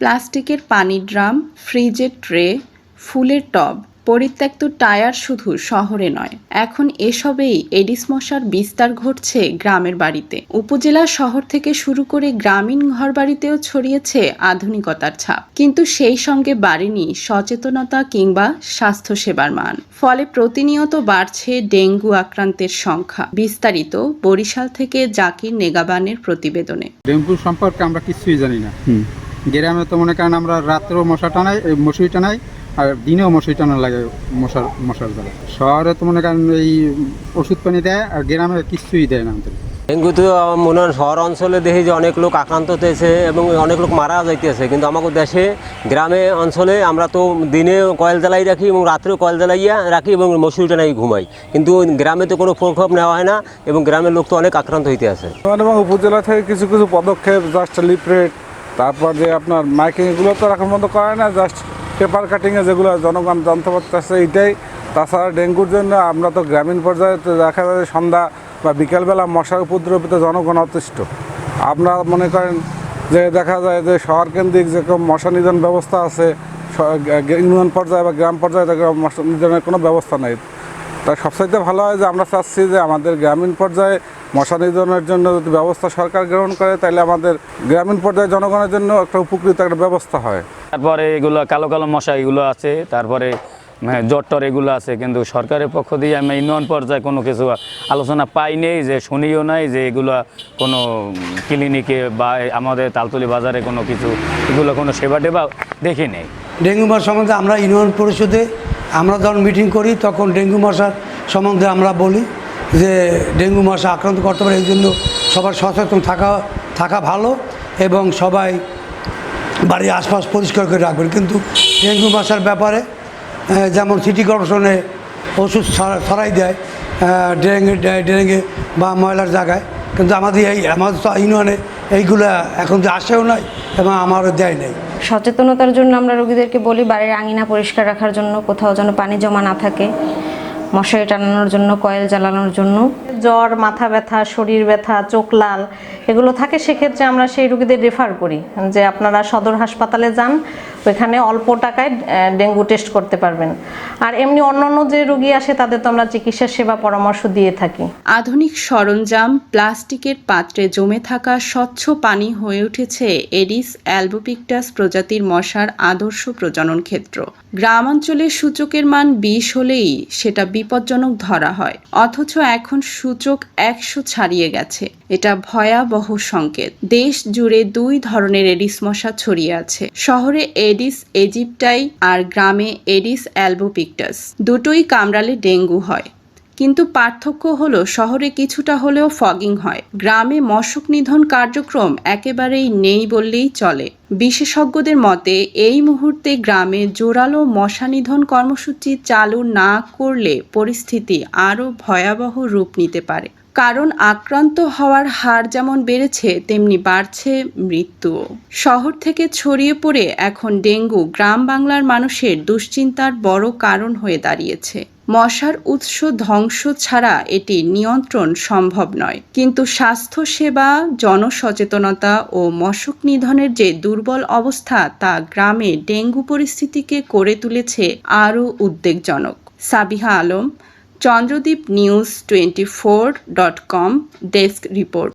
প্লাস্টিকের পানির ড্রাম ফ্রিজের ট্রে ফুলের টব পরিত্যক্ত টায়ার শুধু শহরে নয়। এখন এসবেই এডিস মশার বিস্তার ঘটছে গ্রামের বাড়িতে। উপজেলা শহর থেকে শুরু করে গ্রামীণ ঘরবাড়িতেও ছড়িয়েছে আধুনিকতার ছাপ। কিন্তু সেই সঙ্গে বাড়েনি সচেতনতা কিংবা স্বাস্থ্যসেবার মান। ফলে প্রতিনিয়ত বাড়ছে ডেঙ্গু আক্রান্তের সংখ্যা বিস্তারিত বরিশাল থেকে জাকির নেগাবানের প্রতিবেদনে। ডেঙ্গু সম্পর্কে আমরা কিছুই জানি না। গ্রামে তো মনে করেন আমরা রাত্রেও মশা টানাই এই মশুরি টানাই আর দিনেও মশুরি টানা লাগে মশার মশার দ্বারা। শহরে তো মনে করেন এই ওষুধ পানি দেয় আর গ্রামে কিছুই দেয় না আমাদের। ডেঙ্গু তো মনে হয় শহর অঞ্চলে দেখি যে অনেক লোক আক্রান্ত হতেছে এবং অনেক লোক মারা যাইতেছে। কিন্তু আমাদের দেশে গ্রামে অঞ্চলে আমরা তো দিনে কয়েল জ্বালাই রাখি এবং রাত্রেও কয়েল জ্বালাইয়া রাখি এবং মশুরি টানাই ঘুমাই। কিন্তু গ্রামে তো কোনো প্রকোপ নেওয়া হয় না এবং গ্রামের লোক তো অনেক আক্রান্ত হইতে আছে। এবং উপজেলা থেকে কিছু কিছু পদক্ষেপ জাস্ট লিফলেট তারপর যে আপনার মাইকিং এগুলো তো এখন বন্ধ করে না জাস্ট পেপার কাটিংয়ে যেগুলো জনগণ জানতে পারতেছে এইটাই তাছাড়া ডেঙ্গুর জন্য আমরা তো গ্রামীণ পর্যায়ে দেখা যায় সন্ধ্যা বা বিকালবেলা মশার উপদ্রবিত জনগণ অতিষ্ঠ। আমরা মনে করেন যে দেখা যায় যে শহর কেন্দ্রিক যেরকম মশা নিধন ব্যবস্থা আছে ইউনিয়ন পর্যায়ে বা গ্রাম পর্যায়ে মশা নিধনের কোনো ব্যবস্থা নেই। তাই সবচাইতে ভালো হয় যে আমরা চাচ্ছি যে আমাদের গ্রামীণ পর্যায়ে মশা নিধনের জন্য যদি ব্যবস্থা সরকার গ্রহণ করে তাহলে আমাদের গ্রামীণ পর্যায়ে জনগণের জন্য একটা উপকৃত একটা ব্যবস্থা হয়। তারপরে এগুলো কালো কালো মশা এগুলো আছে তারপরে মানে জ্বর টর এগুলো আছে কিন্তু সরকারের পক্ষ দিয়ে আমি ইউনিয়ন পর্যায়ে কোনো কিছু আলোচনা পাই নেই যে শুনিও নাই যে এগুলো কোনো ক্লিনিকে বা আমাদের তালতলি বাজারে কোনো কিছু এগুলো কোনো সেবা টেবা দেখি নেই। ডেঙ্গু মশা সম্বন্ধে আমরা ইউনিয়ন পরিষদে আমরা যখন মিটিং করি, তখন ডেঙ্গু মশার সম্বন্ধে আমরা বলি যে, ডেঙ্গু মশা আক্রান্ত করতে পারে, এই জন্য সবার সচেতন থাকা থাকা ভালো এবং সবাই বাড়ির আশপাশ পরিষ্কার করে রাখবেন। কিন্তু ডেঙ্গু মশার ব্যাপারে যেমন সিটি কর্পোরেশনে ওষুধ ছড়া- ছড়াই দেয় ড্রেনে ড্রেনে বা ময়লার জায়গায়। কিন্তু আমাদের এই, আমাদের তো ইউনিয়নে এইগুলো এখন তো আসেও নাই এবং আমারও দেয় নাই। সচেতনতার জন্য আমরা রোগীদেরকে বলি বাড়ির আঙিনা পরিষ্কার রাখার জন্য কোথাও যেন পানি জমা না থাকে মশারি টানানোর জন্য কয়েল জ্বালানোর জন্য। জ্বর মাথা ব্যথা শরীর ব্যথা চোখ লাল এগুলো থাকে সেক্ষেত্রে আমরা সেই রুগীদের রেফার করি যে আপনারা সদর হাসপাতালে যান ওইখানে অল্প টাকায় ডেঙ্গু টেস্ট করতে পারবেন। আর এমনি অন্যান্য যে রোগী আসে, তাদের তো আমরা চিকিৎসা সেবা পরামর্শ দিয়ে থাকি। আধুনিক সরঞ্জাম, প্লাস্টিকের পাত্রে জমে থাকা স্বচ্ছ পানি হয়ে উঠেছে এডিস অ্যালবোপিকটাস প্রজাতির মশার আদর্শ প্রজনন ক্ষেত্র। গ্রামাঞ্চলে সূচকের মান বিশ হলেই সেটা বিপজ্জনক ধরা হয়। অথচ এখন সূচক একশো ছাড়িয়ে গেছে। এটা ভয়াবহ সংকেত। দেশ জুড়ে দুই ধরনের এডিস মশা ছড়িয়ে আছে। শহরে এডিস এজিপ্টাই আর গ্রামে এডিস অ্যালবোপিকটাস। দুটোই কামড়ালে ডেঙ্গু হয়। কিন্তু পার্থক্য হলো শহরে কিছুটা হলেও ফগিং হয়। গ্রামে মশক নিধন কার্যক্রম একেবারেই নেই বললেই চলে। বিশেষজ্ঞদের মতে, এই মুহূর্তে গ্রামে জোরালো মশা নিধন কর্মসূচি চালু না করলে পরিস্থিতি আরও ভয়াবহ রূপ নিতে পারে। কারণ আক্রান্ত হওয়ার হার যেমন বেড়েছে, তেমনি বাড়ছে মৃত্যুও শহর থেকে ছড়িয়ে পড়ে এখন ডেঙ্গু গ্রাম বাংলার মানুষের দুশ্চিন্তার বড় কারণ হয়ে দাঁড়িয়েছে। মশার উৎস ধ্বংস ছাড়া এটি নিয়ন্ত্রণ সম্ভব নয়। কিন্তু স্বাস্থ্যসেবা, জনসচেতনতা ও মশক নিধনের যে দুর্বল অবস্থা তা গ্রামে ডেঙ্গু পরিস্থিতিকে করে তুলেছে আরও উদ্বেগজনক। Sabiha Alam Chandradwip news twenty four dot com desk report